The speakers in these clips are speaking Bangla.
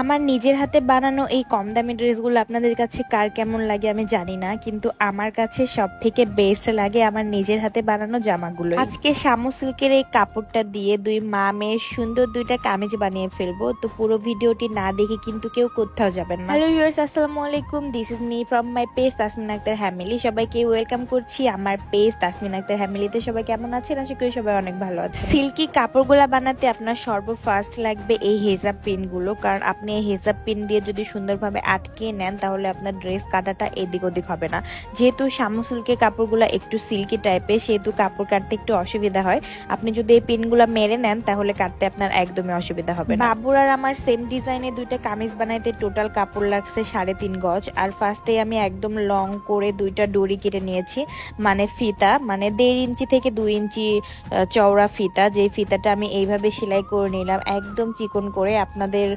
আমার নিজের হাতে বানানো এই কম দামি ড্রেসগুলো আপনাদের কাছে কার কেমন লাগে আমি জানি না, কিন্তু আমার কাছে সব থেকে বেস্ট লাগে আমার নিজের হাতে বানানো জামাগুলো। আজকে শামু সিল্কের এই কাপড়টা দিয়ে দুই মা মেয়ের সুন্দর দুইটা কামিজ বানিয়ে ফেলব, তো পুরো ভিডিওটি না দেখে কিন্তু কেউ কোথাও যাবেন না। হ্যালো ভিউয়ার্স আসসালামু আলাইকুম this is me from my page Tasmin Akter family সবাইকে ওয়েলকাম করছি আমার পেজ তাসমিন আক্তার ফ্যামিলিতে সবাই কেমন আছেন? আশা করি সবাই অনেক ভালো আছে সিল্কি কাপড়গুলা বানাতে আপনার সর্বফার্স্ট লাগবে এই হেজাব পিনগুলো কারণ আপনি হেজাব পিন দিয়ে যদি সুন্দরভাবে আটকে নেন, তাহলে আপনার ড্রেস কাটাটা এদিক ওদিক হবে না। যেহেতু শামু সিল্কের কাপড়গুলো একটু সিল্কি টাইপের সেহেতু কাপড় কাটতে একটু অসুবিধা হয়। আপনি যদি এই পিনগুলো মেরে নেন, তাহলে কাটতে আপনার একদমই অসুবিধা হবে না। বাবুর আর আমার সেম ডিজাইনে দুইটা কামিজ বানাইতে টোটাল কাপড় লাগছে সাড়ে তিন গজ। আর ফার্স্টে আমি একদম লং করে দুইটা ডরি কেটে নিয়েছি মানে ফিতা মানে দেড় ইঞ্চি থেকে দুই ইঞ্চি চওড়া ফিতা। যে ফিতাটা আমি এইভাবে সেলাই করে নিলাম, একদম চিকন করে। আপনাদের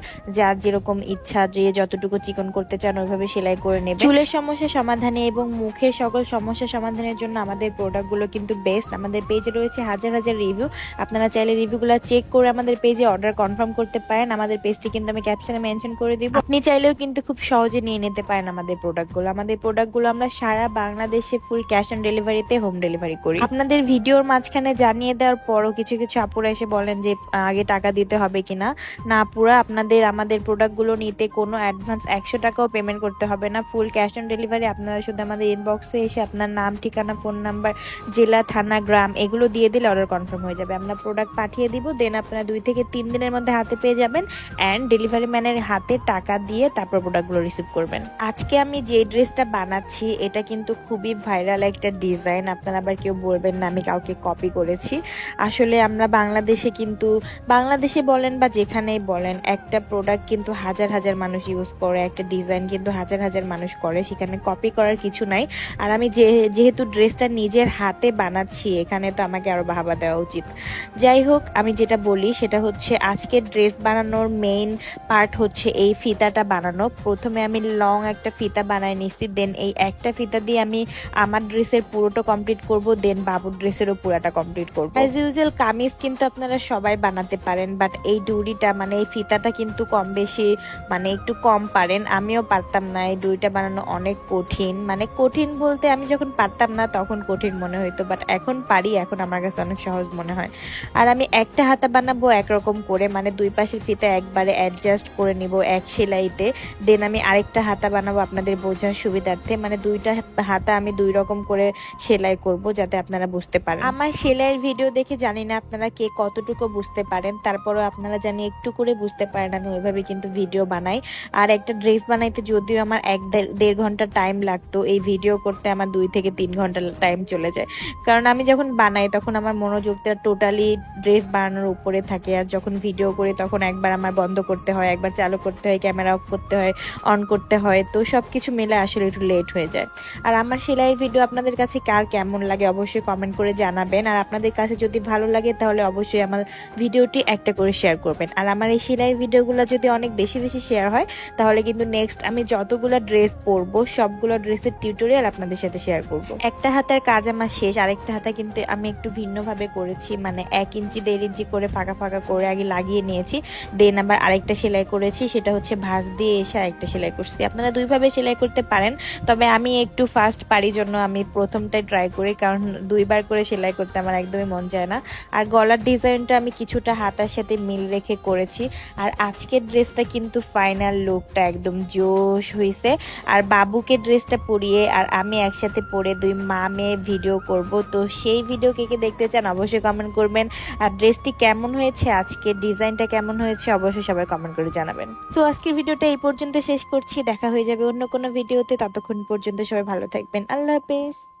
যার যেরকম ইচ্ছা যে যতটুকু চিকন করতে চান ওইভাবে সেলাই করে নেবে। চুলের সমস্যা সমাধানে এবং মুখের সকল সমস্যা সমাধানের জন্য আমাদের প্রোডাক্টগুলো কিন্তু বেস্ট আমাদের পেজে রয়েছে হাজার হাজার রিভিউ আপনারা চাইলে রিভিউগুলো চেক করে আমাদের পেজে অর্ডার কনফার্ম করতে পারেন। আমাদের পেজটি কিন্তু আমি ক্যাপশনে মেনশন করে দিব। আপনি চাইলেও কিন্তু খুব সহজে নিয়ে নিতে পারেন আমাদের প্রোডাক্টগুলো আমাদের প্রোডাক্টগুলো আমরা সারা বাংলাদেশে ফুল ক্যাশ অন ডেলিভারিতে হোম ডেলিভারি করি। আপনাদের ভিডিওর মাঝখানে জানিয়ে দেওয়ার পরও কিছু কিছু আপুরা এসে বলেন যে আগে টাকা দিতে হবে কিনা? না পুরা আপনাদের আমাদের প্রোডাক্টগুলো নিতে কোনো অ্যাডভান্স একশো টাকাও পেমেন্ট করতে হবে না। ফুল ক্যাশ অন ডেলিভারি আপনারা শুধু আমাদের ইনবক্সে এসে আপনার নাম, ঠিকানা ফোন নাম্বার জেলা, থানা, গ্রাম, এগুলো দিয়ে দিলে অর্ডার কনফার্ম হয়ে যাবে। আমরা প্রোডাক্ট পাঠিয়ে দিব দেন আপনারা দুই থেকে তিন দিনের মধ্যে হাতে পেয়ে যাবেন অ্যান্ড ডেলিভারি ম্যানের হাতে টাকা দিয়ে তারপর প্রোডাক্টগুলো রিসিভ করবেন। আজকে আমি যে ড্রেসটা বানাচ্ছি, এটা কিন্তু খুবই ভাইরাল একটা ডিজাইন আপনারা আবার কেউ বলবেন না, আমি কাউকে কপি করেছি। আসলে আমরা বাংলাদেশে কিন্তু, বাংলাদেশে বলেন বা যেখানেই বলেন, একটা প্রোডাক্ট কিন্তু হাজার হাজার মানুষ ইউজ করে, একটা ডিজাইন কিন্তু হাজার হাজার মানুষ করে, সেখানে কপি করার কিছু নাই। আর আমি যে, যেহেতু ড্রেসটা নিজের হাতে বানাচ্ছি, এখানে তো আমাকে আরও বাহাবা দেওয়া উচিত। যাই হোক, আমি যেটা বলি, সেটা হচ্ছে আজকে ড্রেস বানানোর মেইন পার্ট হচ্ছে এই ফিতাটা বানানো। প্রথমে আমি লং একটা ফিতা বানাই নিচ্ছি দেন এই একটা ফিতা দিয়ে আমি আমার ড্রেসের পুরোটা কমপ্লিট করব দেন বাবুর ড্রেসেরও পুরোটা কমপ্লিট করব। অ্যাজ ইউজুয়াল কামিজ কিন্তু আপনারা সবাই বানাতে পারেন বাট এই ডুরিটা মানে এই ফিতাটা কিন্তু কম বেশি মানে একটু কম পারেন। আমিও পারতাম না, এই ডুরিটা বানানো অনেক কঠিন। মানে কঠিন বলতে আমি যখন পারতাম না, তখন কঠিন মনে হইতো বাট এখন পারি, এখন আমার কাছে অনেক সহজ মনে হয়। আর আমি একটা হাতা বানাবো একরকম করে মানে দুই পাশের ফিতা একবারে অ্যাডজাস্ট করে নিব এক সেলাইতে। দেন আমি আরেকটা হাতা বানাবো আপনাদের বোঝার সুবিধার্থে। মানে দুইটা হাতা আমি দুই রকম করে সেলাই করব, যাতে আপনারা বুঝতে পারেন। আমার সেলাইয়ের ভিডিও দেখে জানি না আপনারা কে কতটুকু বুঝতে পারেন। তারপরেও আপনারা জানি একটু করে বুঝতে পারেন, আমি ওইভাবে কিন্তু ভিডিও বানাই। আর একটা ড্রেস বানাইতে যদিও আমার এক দেড়- ঘণ্টা টাইম লাগতো, এই ভিডিও করতে আমার দুই থেকে তিন ঘণ্টা টাইম চলে যায়। কারণ আমি যখন বানাই, তখন আমার মনোযোগটা টোটালি ড্রেস বানানোর উপরে থাকে। আর যখন ভিডিও করি, তখন একবার আমার বন্ধ করতে হয়, একবার চালু করতে হয় ক্যামেরা অফ করতে হয় অন করতে হয়। তো সব কিছু মিলে আসলে একটু লেট হয়ে যায়। আর আমার সেলাইয়ের ভিডিও আপনাদের কাছে কার কেমন লাগে, অবশ্যই কমেন্ট করে জানাবেন। আর আপনাদের কাছে যদি ভালো লাগে, তাহলে অবশ্যই আমার ভিডিওটি একটা করে শেয়ার করবেন। আর আমার এই সেলাই ভিডিওগুলো যদি অনেক বেশি বেশি শেয়ার হয়। তাহলে কিন্তু নেক্সট আমি যতগুলো ড্রেস পরবো, সবগুলো ড্রেসের টিউটোরিয়াল আপনাদের সাথে শেয়ার করব। একটা হাতের কাজ আমার শেষ, আরেকটা হাতা কিন্তু আমি একটু ভিন্নভাবে করেছি। মানে এক ইঞ্চি, দেড় ইঞ্চি করে ফাঁকা ফাঁকা করে আগে লাগিয়ে নিয়েছি। দেন আবার আরেকটা সেলাই করেছি, সেটা হচ্ছে ভাঁজ দিয়ে এসে আরেকটা সেলাই করছি। আপনারা দুইভাবে সেলাই করতে পারেন, তবে আমি একটু ফার্স্ট পারি জন্য আমি প্রথমটাই ট্রাই করি, কারণ দুইবার করে সেলাই করতে আমার একদমই মন যায় না। আর গলার ডিজাইনটা আমি কিছুটা হাতার সাথে মিল রেখে করেছি। আর আজকের ড্রেসটা কিন্তু ফাইনাল লুকটা একদম জোশ হয়েছে আর বাবুকে ড্রেসটা পরিয়ে আর আমি একসাথে পরে দুই মা মেয়ে ভিডিও করব। তো সেই ভিডিও কে কে দেখতে চান অবশ্যই কমেন্ট করবেন। আর ড্রেসটি কেমন হয়েছে, আজকে ডিজাইনটা কেমন হয়েছে অবশ্যই সবাই কমেন্ট করে জানাবেন। সো আজকের ভিডিওটা এই পর্যন্ত শেষ করছি। দেখা হয়ে যাবে অন্য কোনো ভিডিওতে ততক্ষণ পর্যন্ত সবাই ভালো থাকবেন। আল্লাহ হাফেজ।